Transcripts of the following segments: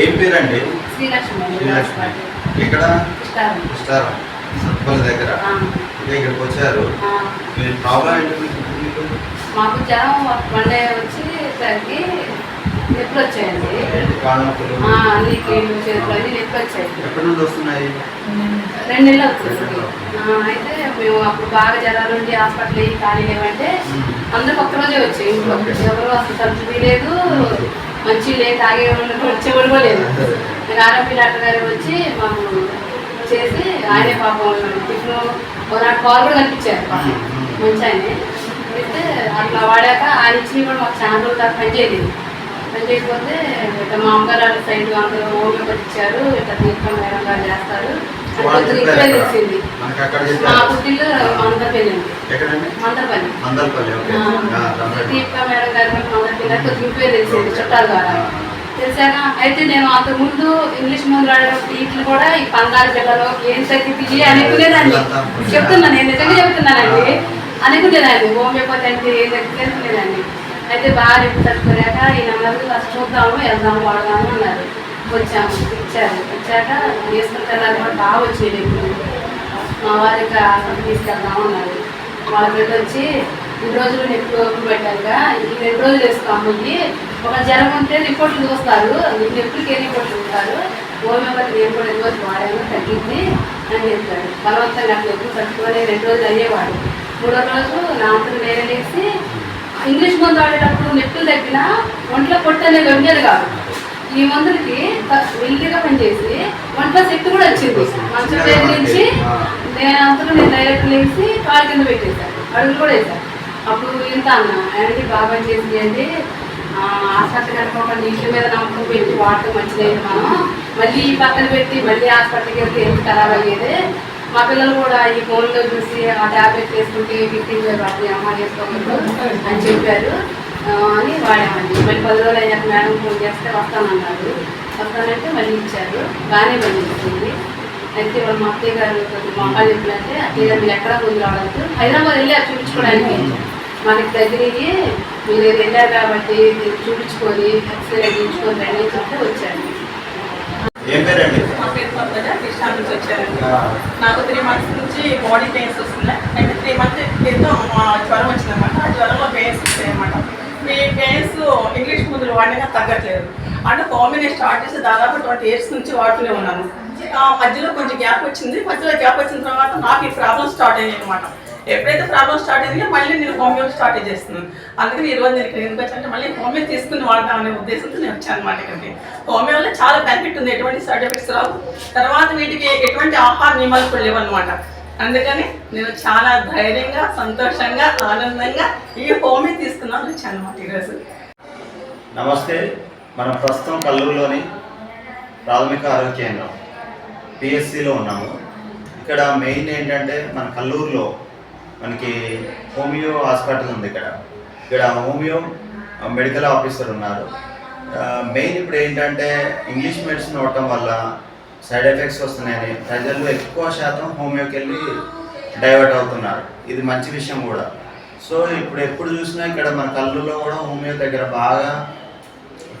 ఏం పేరండి? శ్రీలక్ష్మి. ఇక్కడ ఇస్తారు. సత్పల్లి దగ్గర. ఇక్కడికి వచ్చారు. మీ ప్రాబ్లం ఏంటి మీకు? జ్వరం వన్ వచ్చి సరికి నొప్పులు వచ్చాయండి అన్ని కీళ్ళు చేతులు అన్ని నొప్పి ఎప్పటి నుండి వస్తున్నాయి? రెండు నెలలు అవుతుంది. అయితే మేము అప్పుడు బాగా జ్వరాలు ఉండి హాస్పిటల్ ఖాళీ లేవంటే అందరూ ఒక్క రోజే వచ్చాయి ఇంట్లో. ఎవరు అసలు తలుపు తీయలేదు. మంచి లేదు తాగే కూడా లేదు ఆరోగ్య డాక్టర్ గారు వచ్చి మాకు చేసి ఆయనే పాపం టిఫిన్ ఒకనాడు కాల్ కూడా కనిపించారు. మంచి ఆయనే. అయితే అట్లా వాడాక ఆయన ఇచ్చి కూడా మాకు చాలా రోజులు దాకా పనిచేయలేదు పని చేయకపోతే ఇట్లా మా అమ్మగారు వాళ్ళ సైడ్ అందరూ హోమియోపతి ఇచ్చారు ఇట్లా మేడం గారు చేస్తారు. మనకి అక్కడ ఎక్కడండి? ఓకే. తెలిసాక అయితే నేను అంతకుముందు ఇంగ్లీష్ మందులు ఆడేటప్పుడు వీటిని కూడా ఈ పందాలు జిల్లాలో ఏం తగ్గిపోయి అనుకునేదాన్ని. చెప్తున్నాను నేను నిజంగా చెప్తున్నానండి. అనుకునేదాన్ని హోమియోపతి అంటే ఏం తగ్గితే అనుకునేదాన్ని అయితే బాగా నొప్పి తట్టుకోలేక ఈ నెంబర్ అసలు చూద్దాము వెళ్దాము వాడదాము అన్నారు. వచ్చాము ఇచ్చారు. వచ్చాక వేసుకుంటే కూడా బాగా వచ్చేది మా వారికి హాస్పిటల్ తీసుకెళ్దాము అన్నారు. వాళ్ళ బిడ్డ వచ్చి ఈ రోజులు నొప్పి ఓపిక పెట్టాక ఈ రెండు రోజులు వేసుకో ఒక జ్వరం ఉంటే రిపోర్ట్లు చూస్తారు. ఈ నొప్పికి ఏ రిపోర్ట్లు చూస్తారు హోమియోపతి నేను కూడా ఎన్ని రోజులు వాడాను తగ్గింది అని చెప్పాడు బలవంతంగా అట్లా ఎప్పుడు తట్టుకొని రెండు రోజులు అయ్యేవాడు మూడో రోజు నా అంతా వేరే లేచి ఇంగ్లీష్ మందు వాడేటప్పుడు నొప్పులు తగ్గినా ఒంట్లో పొట్టు అనేది ఉండేది కాదు. ఈ మందులకి విల్లిగా పనిచేసి ఒంట్లో శక్తి కూడా వచ్చింది. మంచం పేరు నుంచి నేను అంతలో నేను డైరెక్ట్ లేచి కాలు కింద పెట్టేశాను అడుగులు కూడా వేశాను అప్పుడు ఇంత అన్న ఆయనకి బాగా చేసి అంటే హాస్పిటల్ కనుక నీళ్ళ మీద నమ్మకం పెట్టి వాడటం మంచిదైంది మనం మళ్ళీ ఈ పక్కన పెట్టి మళ్ళీ హాస్పిటల్కి వెళ్తే ఎంత ఖరాబ్ అయ్యేది? మా పిల్లలు కూడా ఈ ఫోన్లో చూసి ఆ ట్యాబ్లెట్ వేసుకుంటే ఫిఫ్టీన్ పడుతుంది అమ్మ వేసుకోకూడదు అని చెప్పారు. అని వాడామండి మళ్ళీ పది రోజులు అయ్యాక మేడం ఫోన్ చేస్తే వస్తానన్నారు. వస్తానంటే మళ్ళీ ఇచ్చారు. బాగానే పనిచేస్తుంది అయితే వాళ్ళు మా అత్తయ్య గారు కొద్దిగా మా అమ్మ చెప్పినట్టే అత్తయ్య గారు మీరు ఎక్కడ ముందు రావద్దు. హైదరాబాద్ వెళ్ళారు చూపించుకోవడానికి మనకి దగ్గరికి మీరు వెళ్ళారు కాబట్టి మీరు చూపించుకొని ఎక్స్రే తీయించుకొని రండి అని చెప్తే వచ్చాను మా పేరు పంకజ కృష్ణా నుంచి వచ్చారండి. నాకు త్రీ మంత్స్ నుంచి బాడీ పెయిన్స్ వస్తున్నాయి. అంటే త్రీ మంత్స్ క్రితం ఆ, జ్వరం వచ్చిందన్నమాట. ఆ జ్వరంలో పెయిన్స్ వస్తాయి అనమాట ఈ పెయిన్స్ ఇంగ్లీష్ మందులు వాడినా తగ్గట్లేదు. అంటే కాంబినేషన్ స్టార్ట్ చేసి దాదాపు ట్వంటీ ఇయర్స్ నుంచి వాడుతూనే ఉన్నాను. ఆ మధ్యలో కొంచెం గ్యాప్ వచ్చింది. మధ్యలో గ్యాప్ వచ్చిన తర్వాత నాకు ఈ ప్రాబ్లం స్టార్ట్ అయ్యాయి అనమాట ఎప్పుడైతే ప్రాబ్లం స్టార్ట్ అయిందో మళ్ళీ నేను హోమియో స్టార్ట్ చేస్తున్నాను. అందుకని ఈ రోజు నేను ఇక్కడ ఎందుకు వచ్చానంటే మళ్ళీ హోమియో తీసుకుని వాడదాం అనే ఉద్దేశంతో నేను వచ్చాను అనమాట ఇక్కడికి. హోమియోలో చాలా బెనిఫిట్ ఉంది. ఎటువంటి సైడ్ ఎఫెక్ట్స్ రావు. తర్వాత వీటికి ఎటువంటి ఆహార నియమాలు కూడా లేవన్నమాట అందుకని నేను చాలా ధైర్యంగా సంతోషంగా ఆనందంగా ఈ హోమియో తీసుకున్నాను వచ్చాను అనమాట ఈరోజు నమస్తే మనం ప్రస్తుతం కల్లూరులోని ప్రాథమిక ఆరోగ్య కేంద్రం పిఎస్సిలో ఉన్నాము. ఇక్కడ మెయిన్ ఏంటంటే మన కల్లూరులో మనకి హోమియో హాస్పిటల్ ఉంది ఇక్కడ. ఇక్కడ హోమియో మెడికల్ ఆఫీసర్ ఉన్నారు. మెయిన్ ఇప్పుడు ఏంటంటే ఇంగ్లీష్ మెడిసిన్ అవ్వటం వల్ల సైడ్ ఎఫెక్ట్స్ వస్తున్నాయని ప్రజలు ఎక్కువ శాతం హోమియోకి వెళ్ళి డైవర్ట్ అవుతున్నారు. ఇది మంచి విషయం కూడా. సో ఇప్పుడు ఎప్పుడు చూసినా ఇక్కడ మన కల్లూరులో కూడా హోమియో దగ్గర బాగా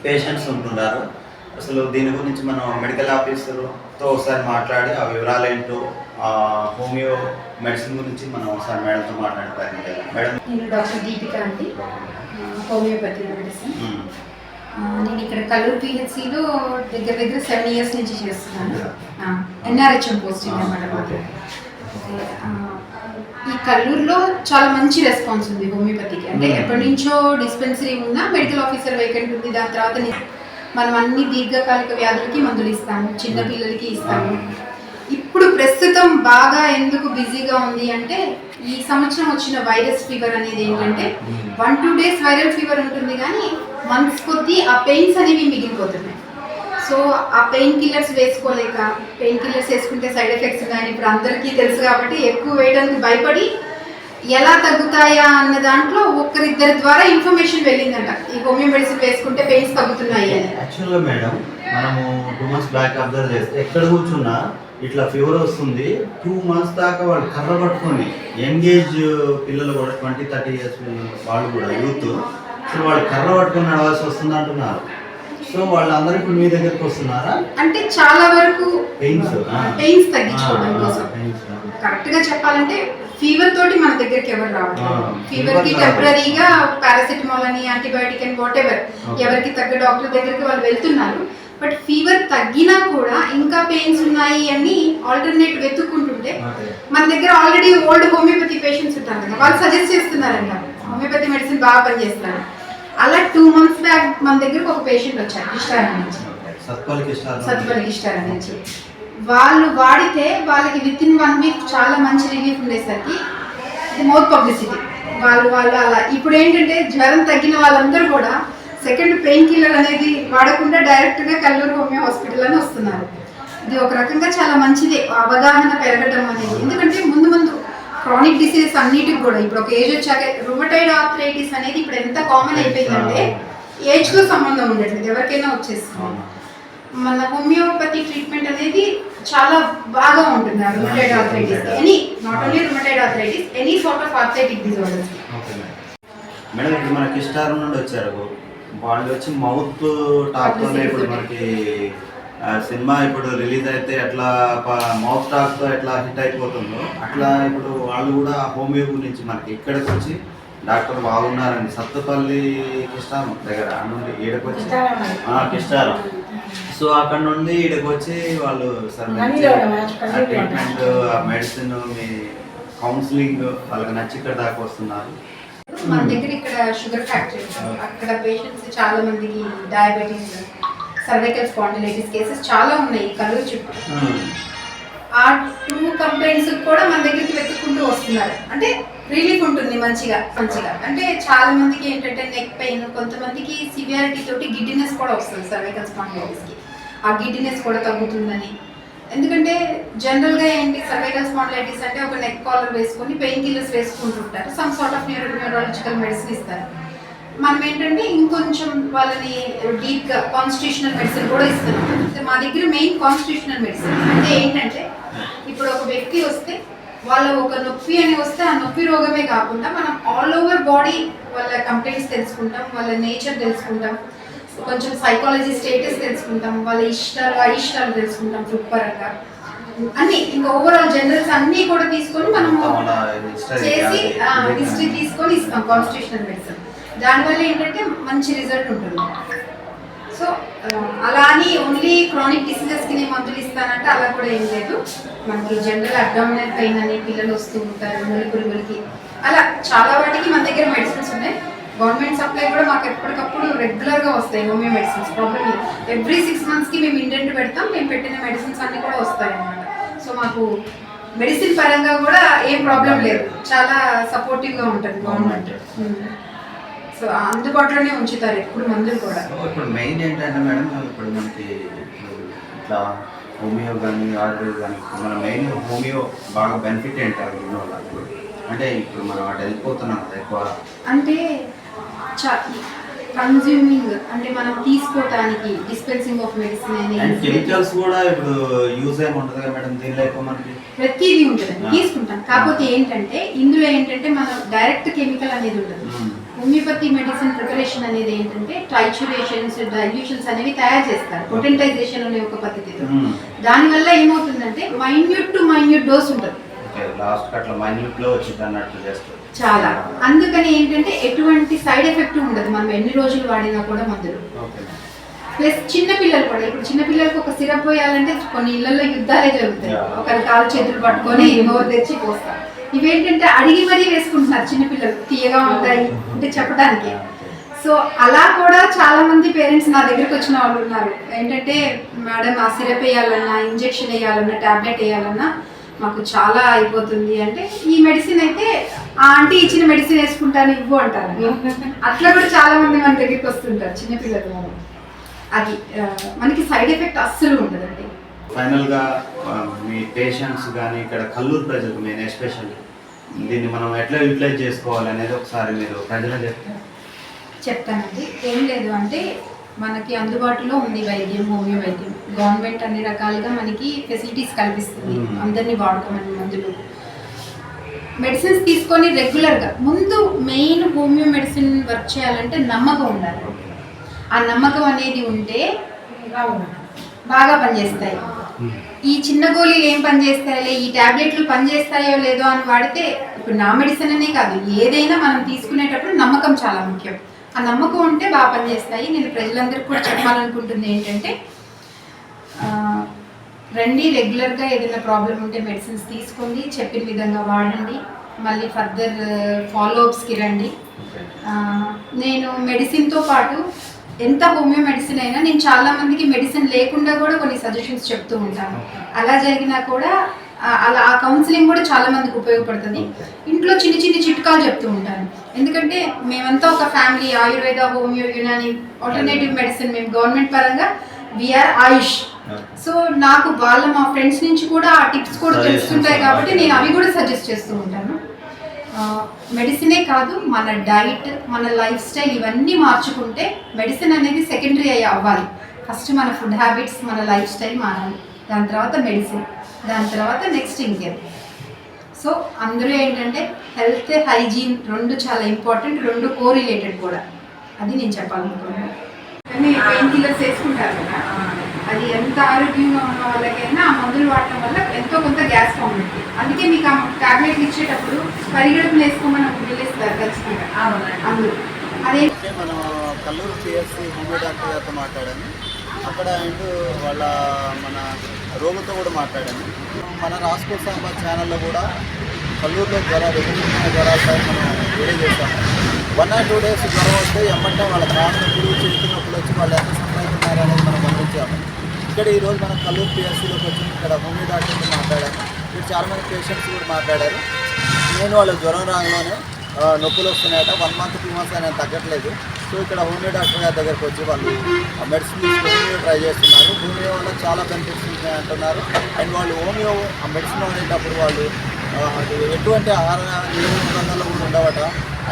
పేషెంట్స్ ఉంటున్నారు. అసలు దీని గురించి మనం మెడికల్ ఆఫీసర్తో ఒకసారి మాట్లాడి ఆ వివరాలు ఏంటో ఆ హోమియో మెడిసిన్ గురించి మనం ఒకసారి మేడంతో మాట్లాడే ప్రయత్నం చేద్దాం మేడం. నేను డాక్టర్ దీపిక అండి. Homoeopathy medicine. నేను ఇక్కడ కల్లూరు పిహెచ్సిలో దగ్గర దగ్గర సెవెన్ ఇయర్స్ నుంచి చేస్తున్నాను. ఎన్ఆర్హెచ్ఎం పోస్టింగ్ అనమాట అయితే, ఆ, ఈ కల్లూరులో చాలా మంచి రెస్పాన్స్ ఉంది హోమియోపతికి. అంటే. ఎప్పటి నుంచో డిస్పెన్సరీ ఉన్నా మెడికల్ ఆఫీసర్ వేకెంట్ ఉంది. దాని తర్వాత మనం అన్ని దీర్ఘకాలిక వ్యాధులకి మందులు ఇస్తాము చిన్న పిల్లలకి ఇస్తాము. ఇప్పుడు ప్రస్తుతం బాగా ఎందుకు బిజీగా ఉంది అంటే ఈ సంవత్సరం వచ్చిన వైరస్ ఫీవర్ అనేది ఏంటంటే one two days viral fever ఉంటుంది కానీ మంత్స్ కొద్దీ ఆ పెయిన్స్ అనేవి మిగిలిపోతున్నాయి. సో ఆ పెయిన్ కిల్లర్స్ వేసుకోలేక పెయిన్ కిల్లర్స్ వేసుకుంటే సైడ్ ఎఫెక్ట్స్ కానీ ఇప్పుడు అందరికీ తెలుసు కాబట్టి ఎక్కువ వేయడానికి భయపడి ఎలా తగ్గుతాయా అన్న దాంట్లో ఒక్కరిద్దరి ద్వారా ఇన్ఫర్మేషన్ వెళ్ళిందంట. ఈ హోమియో మెడిసిన్ వేసుకుంటే పెయిన్స్ తగ్గుతున్నాయి అని. యాక్చువల్గా మేడం మనము టూ మంత్స్ బ్యాక్ అబ్జర్వ్ చేస్తే ఎక్కడ కూర్చున్నా ఇట్లా ఫీవర్ వస్తుంది. టూ మంత్స్ దాకా వాళ్ళు కర్ర పట్టుకొని యంగేజ్ పిల్లలు కూడా ట్వంటీ థర్టీ ఇయర్స్ వాళ్ళు కూడా యూత్ సో వాళ్ళు కర్ర పట్టుకొని నడవాల్సి వస్తుంది అంటున్నారు. సో వాళ్ళందరూ ఇప్పుడు మీ దగ్గరకు వస్తున్నారా? అంటే చాలా వరకు పెయిన్స్ పెయిన్స్ తగ్గించుకోవడం కోసం. కరెక్ట్గా చెప్పాలంటే ఫీవర్ తోటి మన దగ్గరికి ఎవరు రావట్లేదు. ఫీవర్కి టెంపరీగా పారాసిటమాల్ అని యాంటీబయాటిక్ అని వాట్ ఎవర్. ఎవరికి తగ్గ డాక్టర్ దగ్గరికి వాళ్ళు వెళ్తున్నారు. బట్ ఫీవర్ తగ్గినా కూడా ఇంకా పెయిన్స్ ఉన్నాయి అని ఆల్టర్నేట్ వెతుక్కుంటుంటే మన దగ్గర ఆల్రెడీ ఓల్డ్ హోమియోపతి పేషెంట్స్ ఉంటారు కదా వాళ్ళు సజెస్ట్ చేస్తున్నారంట. హోమియోపతి మెడిసిన్ బాగా పనిచేస్తారు అలా టూ మంత్స్ బ్యాక్ మన దగ్గరకు ఒక పేషెంట్ వచ్చారు ఇష్టారా నుంచి సత్వరకి ఇష్టారా నుంచి వాళ్ళు వాడితే వాళ్ళకి విత్ ఇన్ వన్ వీక్ చాలా మంచి రిలీఫ్ ఉండేసరికి ఇది మౌత్ పబ్లిసిటీ వాళ్ళు వాళ్ళు అలా. ఇప్పుడు ఏంటంటే జ్వరం తగ్గిన వాళ్ళందరూ కూడా సెకండ్ పెయిన్ కిల్లర్ అనేది వాడకుండా డైరెక్ట్గా కల్లూరు హోమియో హాస్పిటల్ అని వస్తున్నారు. ఇది ఒక రకంగా చాలా మంచిది అవగాహన పెరగడం అనేది. ఎందుకంటే ముందు ముందు క్రానిక్ డిసీజెస్ అన్నిటికి కూడా. ఇప్పుడు ఒక ఏజ్ వచ్చాక రుమటైడ్ ఆర్థరైటిస్ అనేది ఇప్పుడు ఎంత కామన్ అయిపోయిందంటే ఏజ్తో సంబంధం ఉండట్లేదు. ఎవరికైనా వచ్చేస్తుంది. మన హోమియోపతి ట్రీట్మెంట్ అనేది చాలా బాగా ఉంటుంది ఆ rheumatoid arthritis any not only rheumatoid arthritis any sort of arthritic disorders okay madam ఇప్పుడు మనకి ఇష్టారం నుండి వచ్చారు. వాళ్ళు వచ్చి మౌత్ తోనే ఇప్పుడు మనకి సినిమా ఇప్పుడు రిలీజ్ అయితే ఎట్లా మౌత్ టాక్తో ఎట్లా హిట్ అయిపోతుందో అట్లా ఇప్పుడు వాళ్ళు కూడా హోమియో గురించి మనకి ఇక్కడికి వచ్చి డాక్టర్ బాగున్నారండి సత్తుపల్లి కిష్టారం దగ్గర నుండి ఈడకి వచ్చి ఆ, కిష్టారం సో అక్కడ నుండి ఈడకి వచ్చి వాళ్ళు సార్ ట్రీట్మెంట్ మెడిసిన్ మీ కౌన్సిలింగ్ వాళ్ళకి నచ్చి ఇక్కడ దాకా వస్తున్నారు. మన దగ్గర ఇక్కడ షుగర్ ఫ్యాక్టరీ. అక్కడ పేషెంట్స్ చాలా మందికి డయాబెటీస్ సర్వైకల్ స్పాండిలైటిస్ కేసెస్ చాలా ఉన్నాయి కళ్ళు చుట్టూ. ఆ టూ కంప్లైంట్స్ కూడా మన దగ్గరికి వెతుక్కుంటూ వస్తున్నారు. అంటే రిలీఫ్ ఉంటుంది మంచిగా మంచిగా. అంటే చాలా మందికి ఏంటంటే నెక్ పెయిన్ కొంతమందికి సివియారిటీ తోటి గిడ్డినెస్ కూడా వస్తుంది సర్వైకల్ స్పాండిలైటిస్కి. ఆ గిడ్డినెస్ కూడా తగ్గుతుందని. ఎందుకంటే జనరల్గా ఏంటి సర్వైకల్ స్పాండిలైటిస్ అంటే ఒక నెక్ కాలర్ వేసుకొని pain killers వేసుకుంటుంటారు some sort of neuro neurological medicine ఇస్తారు. మనం ఏంటంటే ఇంకొంచెం వాళ్ళని డీప్గా కాన్స్టిట్యూషనల్ మెడిసిన్ కూడా ఇస్తున్నాం. మా దగ్గర మెయిన్ కాన్స్టిట్యూషనల్ మెడిసిన్ అంటే ఏంటంటే ఇప్పుడు ఒక వ్యక్తి వస్తే వాళ్ళ ఒక నొప్పి అని వస్తే ఆ నొప్పి రోగమే కాకుండా మనం ఆల్ ఓవర్ బాడీ వాళ్ళ కంప్లైంట్స్ తెలుసుకుంటాం వాళ్ళ నేచర్ తెలుసుకుంటాం కొంచెం సైకాలజీ స్టేటస్ తెలుసుకుంటాం వాళ్ళ ఇష్టాలు అయిష్టాలు తెలుసుకుంటాం ఫుడ్ పరంగా అన్ని ఇంకా ఓవరాల్ జనరల్స్ అన్ని కూడా తీసుకొని history చేసి హిస్టరీ తీసుకొని ఇస్తాం కాన్స్టిట్యూషనల్ మెడిసిన్ దానివల్ల ఏంటంటే మంచి రిజల్ట్ ఉంటుంది. సో అలా అని ఓన్లీ క్రానిక్ డిసీజెస్కి నేను మందులు ఇస్తానంటే అలా కూడా ఏం లేదు. మనకి జనరల్ అబ్డామినల్ పెయిన్ అని పిల్లలు వస్తూ ఉంటారు ముళ్ళు పురుగులకి. అలా చాలా వాటికి మన దగ్గర మెడిసిన్స్ ఉన్నాయి. గవర్నమెంట్ సప్లై కూడా మాకు ఎప్పటికప్పుడు రెగ్యులర్గా వస్తాయి హోమియో మెడిసిన్స్ ప్రాబ్లమ్ లేదు. ఎవ్రీ సిక్స్ మంత్స్కి మేము ఇండెంట్ పెడతాం మేము పెట్టిన మెడిసిన్స్ అన్నీ కూడా వస్తాయి అన్నమాట. సో మాకు మెడిసిన్ పరంగా కూడా ఏం ప్రాబ్లం లేదు. చాలా సపోర్టివ్గా ఉంటుంది గవర్నమెంట్ సో అందుబాటులోనే ఉంచుతారు ఎప్పుడు మందులు కూడా. ఇప్పుడు మెయిన్ ఏంటంటే మేడం ఇప్పుడు మనకి ఇట్లా హోమియో కానీ ఆయుర్వేద కానీ మన మెయిన్ హోమియో బాగా బెనిఫిట్ ఏంటారు వాళ్ళకి అంటే ఇప్పుడు మనం అటు వెళ్ళిపోతున్నాం ఎక్కువ. అంటే కన్జ్యూమింగ్ అంటే మనం తీసుకోవటానికి డిస్పెన్సింగ్ ఆఫ్ మెడిసిన్ అనేది కెమికల్స్ కూడా ఇప్పుడు యూజ్ ఏమి ఉంటుంది కదా మేడం దీనిలో ఎక్కువ మనకి? ప్రతిదీ ఉంటుంది తీసుకుంటాం. కాకపోతే ఏంటంటే ఇందులో ఏంటంటే మనం డైరెక్ట్ కెమికల్ అనేది మ్మ్. హోమియోపతి మెడిసిన్ ప్రిపరేషన్ అనేది ఏంటంటే ట్రైచురేషన్స్ డైల్యూషన్స్ అనేవి తయారు చేస్తారు పొటెంటైజేషన్ అనే ఒక పద్ధతితో. దానివల్ల ఏమవుతుందంటే మైన్యూట్ టు మైన్యూట్ డోస్ ఉంటుంది. చాలా. అందుకని ఏంటంటే ఎటువంటి సైడ్ ఎఫెక్ట్ ఉండదు మనం ఎన్ని రోజులు వాడినా కూడా మందులు. ప్లస్ చిన్న పిల్లలు కూడా ఇప్పుడు చిన్న పిల్లలకు ఒక సిరప్ పోయాలంటే కొన్ని ఇళ్ళలో యుద్ధాలే జరుగుతాయి. ఒకరి కాలు చేతులు పట్టుకొని నోరు తెచ్చి పోస్తారు. ఇవేంటంటే అడిగి మరీ వేసుకుంటున్నారు చిన్నపిల్లలు. తీయగా ఉంటాయి అంటే చెప్పడానికి సో అలా కూడా చాలా మంది పేరెంట్స్ నా దగ్గరికి వచ్చిన వాళ్ళు ఉన్నారు. ఏంటంటే మేడం ఆ సిరప్ వేయాలన్నా ఇంజెక్షన్ వేయాలన్నా టాబ్లెట్ వేయాలన్నా మాకు చాలా అయిపోతుంది. అంటే ఈ మెడిసిన్ అయితే ఆ ఆంటీ ఇచ్చిన మెడిసిన్ వేసుకుంటాను ఇవ్వు అంటారు. అట్లా కూడా చాలా మంది మన దగ్గరికి వస్తుంటారు చిన్నపిల్లలు. అది మనకి సైడ్ ఎఫెక్ట్ అస్సలు ఉండదండి. ఫైనల్గా ఆ, మీ పేషెంట్స్ కానీ ఇక్కడ కల్లూరు ప్రజలకు మెయిన్ ఎస్పెషల్ దీన్ని మనం ఎట్లా యూటిలైజ్ చేసుకోవాలి అనేది ఒకసారి మీరు ప్రజలకు చెప్తే చెప్తానండి. ఏం లేదు అంటే మనకి అందుబాటులో ఉంది వైద్యం హోమియో వైద్యం గవర్నమెంట్ అన్ని రకాలుగా మనకి ఫెసిలిటీస్ కల్పిస్తుంది. అందరినీ వాడుకోమని మందులు. మెడిసిన్స్ తీసుకొని రెగ్యులర్గా ముందు మెయిన్ హోమియో మెడిసిన్ వర్క్ చేయాలంటే నమ్మకం ఉండాలి. ఆ నమ్మకం అనేది ఉంటే బాగా పనిచేస్తాయి. ఈ చిన్న గోళీలు ఏం పనిచేస్తాయో ఈ టాబ్లెట్లు పనిచేస్తాయో లేదో అని వాడితే ఇప్పుడు నా మెడిసిన్ అనే కాదు ఏదైనా మనం తీసుకునేటప్పుడు నమ్మకం చాలా ముఖ్యం. ఆ నమ్మకం ఉంటే బాగా పనిచేస్తాయి నేను ప్రజలందరికీ కూడా చెప్పాలనుకుంటుంది ఏంటంటే రండి రెగ్యులర్గా ఏదైనా ప్రాబ్లం ఉంటే మెడిసిన్స్ తీసుకోండి చెప్పిన విధంగా వాడండి మళ్ళీ ఫర్దర్ ఫాలో అప్స్కి రండి. నేను మెడిసిన్తో పాటు ఎంత హోమియో మెడిసిన్ అయినా నేను చాలా మందికి మెడిసిన్ లేకుండా కూడా కొన్ని సజెషన్స్ చెప్తూ ఉంటాను. అలా జరిగినా కూడా అలా ఆ కౌన్సిలింగ్ కూడా చాలా మందికి ఉపయోగపడుతుంది. ఇంట్లో చిన్న చిన్న చిట్కాలు చెప్తూ ఉంటాను. ఎందుకంటే మేమంతా ఒక family Ayurveda homoeo Unani alternative medicine మేము గవర్నమెంట్ పరంగా విఆర్ ఆయుష్. సో నాకు వాళ్ళ మా ఫ్రెండ్స్ నుంచి కూడా ఆ టిప్స్ కూడా తెలుస్తుంటాయి కాబట్టి నేను అవి కూడా సజెస్ట్ చేస్తూ ఉంటాను. మెడిసినే కాదు మన డైట్ మన లైఫ్ స్టైల్ ఇవన్నీ మార్చుకుంటే మెడిసిన్ అనేది సెకండరీ అయ్యి అవ్వాలి. ఫస్ట్ మన ఫుడ్ హ్యాబిట్స్ మన లైఫ్ స్టైల్ మారాలి. దాని తర్వాత మెడిసిన్ దాని తర్వాత నెక్స్ట్ ఇంకేం సో అందరూ ఏంటంటే హెల్త్ హైజీన్ రెండు చాలా ఇంపార్టెంట్ రెండు కో రిలేటెడ్ కూడా. అది నేను చెప్పాలనుకున్నాను కానీ పెయిన్ కిల్లర్స్ వేసుకుంటారు కదా. ఆరోగ్యంగా ఉన్న వాళ్ళకైనా ఆ మందులు వాడటం వల్ల ఎంతో కొంత గ్యాస్ ఫామ్ అవుతుంది. అందుకే మీకు ఆ టాబ్లెట్లు ఇచ్చేటప్పుడు పరిగెడుపులు వేసుకోమని ఒక బిల్ ఇస్తారు ఖచ్చితంగా. అందులో. అదే అయితే మనం కల్లూరు పిఎస్సి హోమియో డాక్టర్ గారితో మాట్లాడాను. అక్కడ అండ్ వాళ్ళ మన రోగుతో కూడా మాట్లాడాను. మన రాసుకో సాంబా ఛానల్లో కూడా కల్లూరులో జ్వరాలు విభిన్నమైన జ్వరాలపై మనం వీడియో చేస్తాము వన్ ఆర్ టూ డేస్ జ్వరం వస్తే ఎమ్మంటే వాళ్ళ కాళ్ళ చేతి నొప్పులు వచ్చి వాళ్ళు ఎంత సంపాదిస్తున్నారు అనేది మనం గమనించాము. ఇక్కడ ఈరోజు మనం కల్లూరు పిఎస్సిలోకి వచ్చి ఇక్కడ హోమియో డాక్టర్తో మాట్లాడాము. ఇక్కడ చాలామంది పేషెంట్స్ కూడా మాట్లాడారు. నేను వాళ్ళ జ్వరం రాగానే నొప్పులు వస్తున్నాయట. వన్ మంత్ టూ మంత్స్ అయినా తగ్గట్లేదు. సో ఇక్కడ హోమియో డాక్టర్ గారి దగ్గరికి వచ్చి వాళ్ళు ఆ మెడిసిన్ తీసుకొని హోమియో ట్రై చేస్తున్నారు. హోమియో వల్ల చాలా బెనిఫిట్స్ ఉన్నాయి అంటున్నారు. అండ్ వాళ్ళు హోమియో ఆ మెడిసిన్ వాడేటప్పుడు వాళ్ళు ఎటువంటి ఆహార నిబంధనలు కూడా ఉండవట.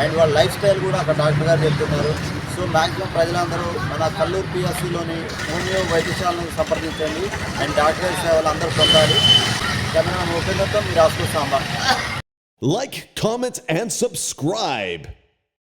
అండ్ వాళ్ళ లైఫ్ స్టైల్ కూడా అక్కడ డాక్టర్ గారు చెప్తున్నారు. సో మ్యాక్సిమం ప్రజలందరూ మన కల్లూరు పిఎస్సిలోని హోమియో వైద్యశాలను సంప్రదించండి. అండ్ డాక్టర్ సేవలు అందరూ పొందాలి. కెమెరా ఓపెన్ మీరు రాసుకో sambar. Like comment and subscribe